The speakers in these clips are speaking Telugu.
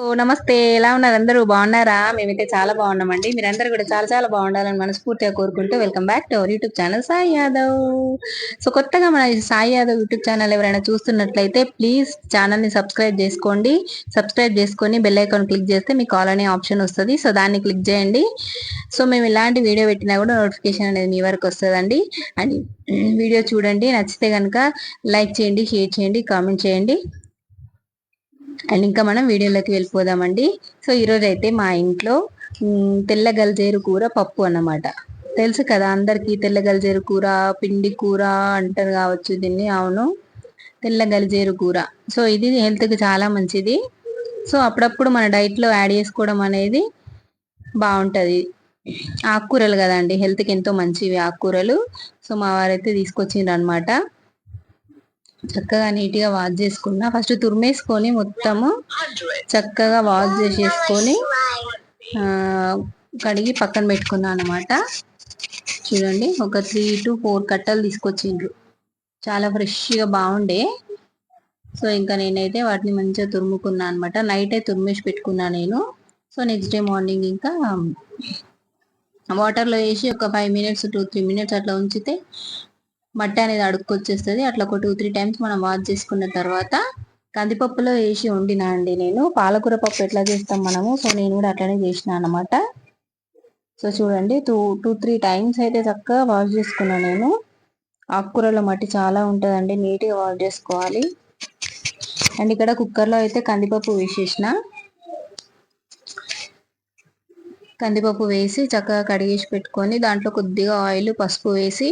ఓ నమస్తే. ఎలా ఉన్నారు? అందరూ బాగున్నారా? మేమైతే చాలా బాగున్నామండి. మీరందరూ కూడా చాలా చాలా బాగుండాలని మనస్ఫూర్తిగా కోరుకుంటూ welcome back to our YouTube channel Sai Yadav. So కొత్తగా మన సాయి యాదవ్ యూట్యూబ్ ఛానల్ ఎవరైనా చూస్తున్నట్లయితే ప్లీజ్ ఛానల్ని సబ్స్క్రైబ్ చేసుకోండి. సబ్స్క్రైబ్ చేసుకొని బెల్ ఐకాన్ క్లిక్ చేస్తే మీకు కాల్ అనే ఆప్షన్ వస్తుంది. సో దాన్ని క్లిక్ చేయండి. సో మేము ఇలాంటి వీడియో పెట్టినా కూడా నోటిఫికేషన్ అనేది మీ వరకు వస్తుందండి. అండ్ వీడియో చూడండి. నచ్చితే కనుక లైక్ చేయండి షేర్ చేయండి కామెంట్ చేయండి. అండ్ ఇంకా మనం వీడియోలోకి వెళ్ళిపోదామండి. సో ఈరోజు అయితే మా ఇంట్లో తెల్ల గల్జేరు కూర పప్పు అన్నమాట. తెలుసు కదా అందరికీ తెల్ల గల్జేరు కూర పిండి కూర అంటారు కావచ్చు దీన్ని. అవును. తెల్ల గల్జేరు కూర. సో ఇది హెల్త్కి చాలా మంచిది. సో అప్పుడప్పుడు మన డైట్లో యాడ్ చేసుకోవడం అనేది బాగుంటుంది. ఆకుకూరలు కదండి హెల్త్కి ఎంతో మంచివి ఆకుకూరలు. సో మా వారైతే తీసుకొచ్చిండ్రు అనమాట చక్కగా నీట్గా వాష్ చేసుకున్నా. ఫస్ట్ తురిమేసుకొని మొత్తము చక్కగా వాష్ చేసేసుకొని కడిగి పక్కన పెట్టుకున్నా అనమాట చూడండి ఒక త్రీ టు ఫోర్ కట్టలు తీసుకొచ్చిండ్రు. చాలా ఫ్రెష్గా బాగుండే. సో ఇంకా నేనైతే వాటిని మంచిగా తురుముకున్నా అనమాట నైటే తురిమేసి పెట్టుకున్నా నేను. సో నెక్స్ట్ డే మార్నింగ్ ఇంకా వాటర్లో వేసి ఒక five minutes two three minutes అట్లా ఉంచితే మట్టి అనేది అడుక్కొచ్చేస్తుంది. అట్లా ఒక టూ త్రీ టైమ్స్ మనం వాష్ చేసుకున్న తర్వాత కందిపప్పులో వేసి వండినా అండి నేను. పాలకూర పప్పు ఎట్లా చేస్తాం మనము? సో నేను కూడా అట్లనే చేసిన అనమాట సో చూడండి టూ టూ త్రీ టైమ్స్ అయితే చక్కగా వాష్ చేసుకున్నాను నేను. ఆకుకూరలో మట్టి చాలా ఉంటుందండి నీట్గా వాష్ చేసుకోవాలి. అండ్ ఇక్కడ కుక్కర్లో అయితే కందిపప్పు వేసేసిన. కందిపప్పు వేసి చక్కగా కడిగేసి పెట్టుకొని దాంట్లో కొద్దిగా ఆయిల్ పసుపు వేసి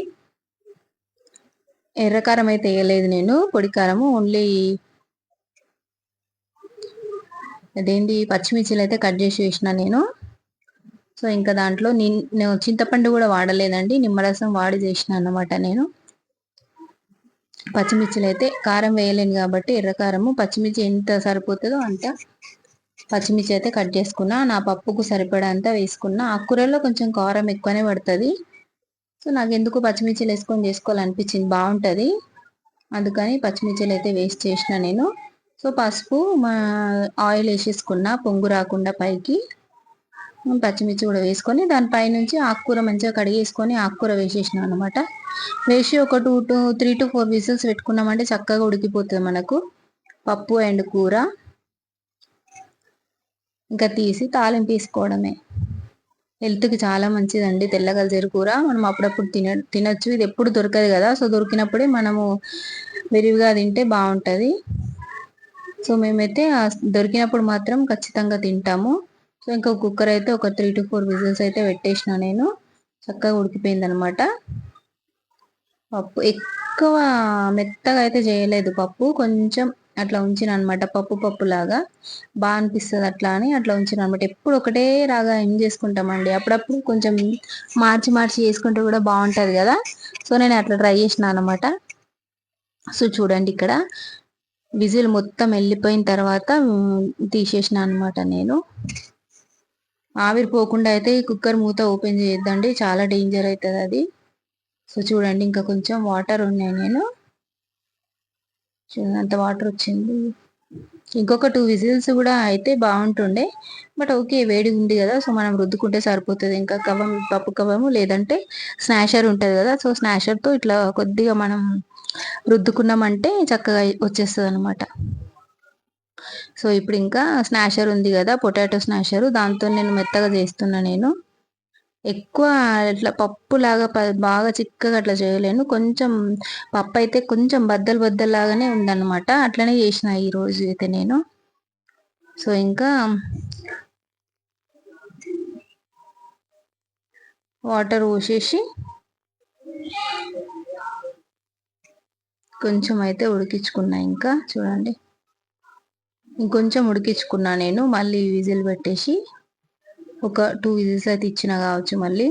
ఎర్రకారం అయితే వేయలేదు నేను. పొడి కారము ఓన్లీ అదేంటి? పచ్చిమిర్చిలు అయితే కట్ చేసి వేసిన నేను. సో ఇంకా దాంట్లో నేను చింతపండు కూడా వాడలేదండి. నిమ్మరసం వాడి చేసిన అన్నమాట నేను. పచ్చిమిర్చిలు అయితే కారం వేయలేను కాబట్టి ఎర్రకారము పచ్చిమిర్చి ఎంత సరిపోతుందో అంత పచ్చిమిర్చి అయితే కట్ చేసుకున్నా. నా పప్పుకు సరిపడా అంతా వేసుకున్నా ఆకుకూరలో కొంచెం కారం ఎక్కువనే పడుతుంది. సో నాకు ఎందుకు పచ్చిమిర్చిలు వేసుకొని చేసుకోవాలనిపించింది. బాగుంటుంది. అందుకని పచ్చిమిర్చిలు అయితే వేస్ట్ చేసిన నేను. సో పసుపు మా ఆయిల్ వేసేసుకున్న పొంగు రాకుండా పైకి. పచ్చిమిర్చి కూడా వేసుకొని దానిపైనుంచి ఆకుకూర మంచిగా కడిగేసుకొని ఆకుకూర వేసేసినాం అనమాట వేసి ఒక two two three to four whistles పెట్టుకున్నామంటే చక్కగా ఉడికిపోతుంది మనకు. పప్పు అండ్ కూర. ఇంకా తీసి తాలింపు వేసుకోవడమే. హెల్త్కి చాలా మంచిదండి తెల్లగలజేరు కూర. మనం అప్పుడప్పుడు తిన తినచ్చు. ఇది ఎప్పుడు దొరకదు కదా సో దొరికినప్పుడే మనము విరివిగా తింటే బాగుంటుంది. సో మేమైతే దొరికినప్పుడు మాత్రం ఖచ్చితంగా తింటాము. సో ఇంకా కుక్కర్ అయితే ఒక త్రీ టు ఫోర్ విజిల్స్ అయితే పెట్టేసిన నేను. చక్కగా ఉడికిపోయింది అనమాట పప్పు. ఎక్కువ మెత్తగా అయితే చేయలేదు పప్పు. కొంచెం అట్లా ఉంచిన అనమాట పప్పు పప్పు లాగా బాగా అనిపిస్తుంది అట్లా అని అట్లా ఉంచిన అనమాట ఎప్పుడు ఒకటే రాగా ఏం చేసుకుంటామండి? అప్పుడప్పుడు కొంచెం మార్చి మార్చి చేసుకుంటే కూడా బాగుంటుంది కదా? సో నేను అట్లా ట్రై చేసిన అనమాట. సో చూడండి ఇక్కడ. విజిల్ మొత్తం వెళ్ళిపోయిన తర్వాత తీసేసిన అనమాట నేను. ఆవిరిపోకుండా అయితే కుక్కర్ మూత ఓపెన్ చేయొద్దండి. చాలా డేంజర్ అవుతుంది అది. సో చూడండి ఇంకా కొంచెం వాటర్ ఉన్నాయి నేను. అంత వాటర్ వచ్చింది. ఇంకొక టూ విజిల్స్ కూడా అయితే బాగుంటుండే బట్ ఓకే వేడి ఉంది కదా సో మనం రుద్దుకుంటే సరిపోతుంది. ఇంకా కవం పప్పు కవము లేదంటే స్నాషర్ ఉంటుంది కదా సో స్నాషర్తో ఇట్లా కొద్దిగా మనం రుద్దుకున్నామంటే చక్కగా వచ్చేస్తుంది అనమాట సో ఇప్పుడు ఇంకా స్నాషర్ ఉంది కదా పొటాటో స్నాషరు దాంతో నేను మెత్తగా చేస్తున్నా నేను. ఎక్కువ ఇట్లా పప్పు లాగా బాగా చిక్కగా అట్లా చేయలేను. కొంచెం పప్పు అయితే కొంచెం బద్దలు బద్దలు లాగానే ఉందన్నమాట. అట్లనే చేసిన ఈ రోజు అయితే నేను. సో ఇంకా వాటర్ పోసేసి కొంచెం అయితే ఉడికించుకున్నా ఇంకా. చూడండి. ఇంకొంచెం ఉడికించుకున్నా నేను. మళ్ళీ విజిల్ పెట్టేసి ఒక టూ విజిల్స్ అయితే ఇచ్చిన కావచ్చు మళ్ళీ.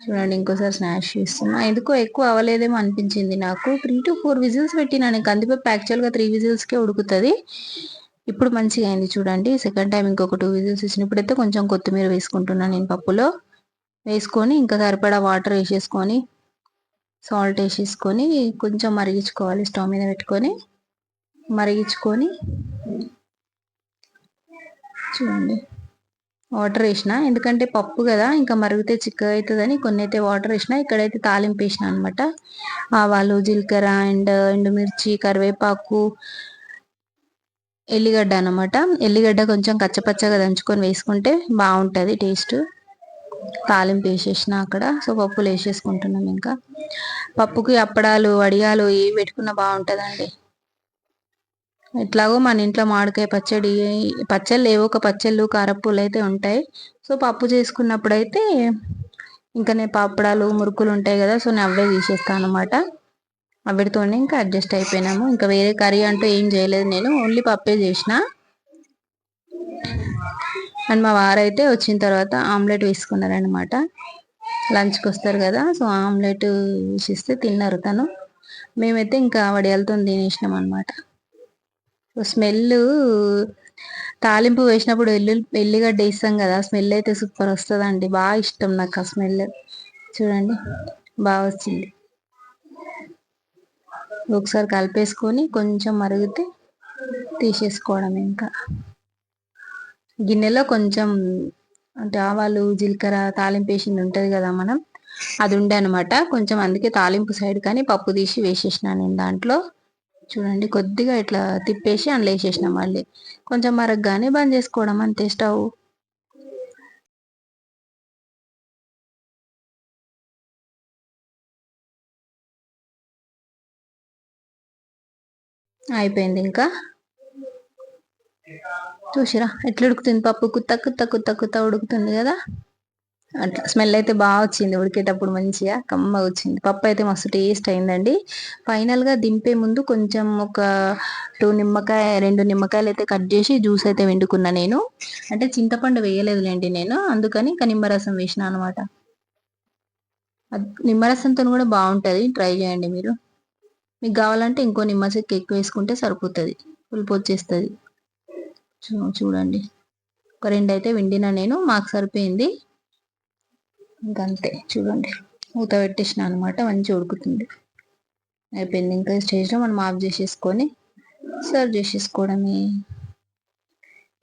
చూడండి ఇంకోసారి స్నాష్ చేస్తున్నా. ఎందుకో ఎక్కువ అవ్వలేదేమో అనిపించింది నాకు. త్రీ టు ఫోర్ విజిల్స్ పెట్టినాను నేను. కందిపప్పు యాక్చువల్గా త్రీ విజిల్స్కే ఉడుకుతుంది. ఇప్పుడు మంచిగా అయింది చూడండి. సెకండ్ టైం ఇంకొక టూ విజిల్స్ ఇచ్చినప్పుడైతే కొంచెం కొత్తిమీర వేసుకుంటున్నాను నేను పప్పులో. వేసుకొని ఇంకా సరిపడా వాటర్ వేసేసుకొని సాల్ట్ వేసేసుకొని కొంచెం మరిగించుకోవాలి స్టవ్ మీద పెట్టుకొని. మరిగించుకొని చూడండి. వాటర్ వేసిన. ఎందుకంటే పప్పు కదా ఇంకా మరిగితే చిక్కగా అవుతుందని కొన్ని అయితే వాటర్ వేసిన. ఇక్కడైతే తాలింపు వేసిన అనమాట ఆవాలు జీలకర్ర అండ్ ఎండుమిర్చి కరివేపాకు ఎల్లిగడ్డ అనమాట ఎల్లిగడ్డ కొంచెం కచ్చపచ్చగా దంచుకొని వేసుకుంటే బాగుంటుంది టేస్ట్. తాలింపు వేసేసిన అక్కడ. సో పప్పులు వేసేసుకుంటున్నాం ఇంకా. పప్పుకి అప్పడాలు వడియాలు ఏవి పెట్టుకున్నా బాగుంటుందండి. ఎట్లాగో మన ఇంట్లో మామిడికాయ పచ్చడి పచ్చళ్ళు ఏవో ఒక పచ్చళ్ళు కారప్పులు అయితే ఉంటాయి. సో పప్పు చేసుకున్నప్పుడు అయితే ఇంకా నేను పాపడాలు మురుకులు ఉంటాయి కదా సో నేను అవే తీసేస్తాను అనమాట అవిటితోనే ఇంకా అడ్జస్ట్ అయిపోయినాము. ఇంకా వేరే కర్రీ అంటూ ఏం చేయలేదు నేను. ఓన్లీ పప్పే చేసిన. అండ్ మా వారైతే వచ్చిన తర్వాత ఆమ్లెట్ వేసుకున్నారనమాట లంచ్కి వస్తారు కదా సో ఆమ్లెట్ వేసిస్తే తిన్నారు తను. మేమైతే ఇంకా వడియాలతో తినేసినాం అనమాట స్మెల్ తాలింపు వేసినప్పుడు ఎల్లు ఎల్లిగడ్డ వేస్తాం కదా స్మెల్ అయితే సూపర్ వస్తుందండి. బాగా ఇష్టం నాకు ఆ స్మెల్. చూడండి బాగా వచ్చింది. ఒకసారి కలిపేసుకొని కొంచెం మరిగితే తీసేసుకోవడం ఇంకా. గిన్నెలో కొంచెం అంటే ఆవాలు జీలకర్ర తాలింపు వేసింది ఉంటుంది కదా మనం. అది ఉండే అనమాట కొంచెం అందుకే తాలింపు సైడ్ కానీ పప్పు తీసి వేసేసినా నేను దాంట్లో. చూడండి కొద్దిగా ఇట్లా తిప్పేసి అందులో వేసేసిన మళ్ళీ. కొంచెం మరగ్గానే బంద్ చేసుకోవడం అంతే స్టవ్. అయిపోయింది ఇంకా. చూసిరా ఎట్లా ఉడుకుతుంది పప్పు? కుత్త కుత్త కుత్త కుత్త ఉడుకుతుంది కదా. స్మెల్ అయితే బాగా వచ్చింది ఉడికేటప్పుడు మంచిగా కమ్మగా వచ్చింది. పప్పు అయితే మస్తు టేస్ట్ అయిందండి. ఫైనల్గా దింపే ముందు కొంచెం ఒక టూ నిమ్మకాయ రెండు నిమ్మకాయలు అయితే కట్ చేసి జ్యూస్ అయితే వండుకున్నా నేను. అంటే చింతపండు వేయలేదులేండి నేను అందుకని ఇంకా నిమ్మరసం వేసిన అనమాట నిమ్మరసంతో కూడా బాగుంటుంది. ట్రై చేయండి మీరు. మీకు కావాలంటే ఇంకో నిమ్మ చెక్క ఎక్కువ వేసుకుంటే సరిపోతుంది. పులుపు వచ్చేస్తుంది చూడండి. ఒక రెండు అయితే వండినా నేను మాకు సరిపోయింది. ఇంకంతే. చూడండి. మూత పెట్టేసిన అనమాట మంచి ఉడుకుతుంది. అయిపోయింది. ఇంకా స్టేజ్లో మనం ఆఫ్ చేసేసుకొని సర్వ్ చేసేసుకోవడమే.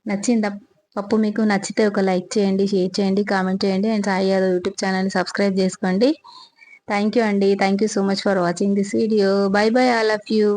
నచ్చిందా? పప్పు మీకు నచ్చితే ఒక లైక్ చేయండి షేర్ చేయండి కామెంట్ చేయండి. అండ్ సాయి యాదవ్ యూట్యూబ్ ఛానల్ని సబ్స్క్రైబ్ చేసుకోండి. థ్యాంక్ యూ అండి. Thank you so much for watching this video. Bye bye all of you.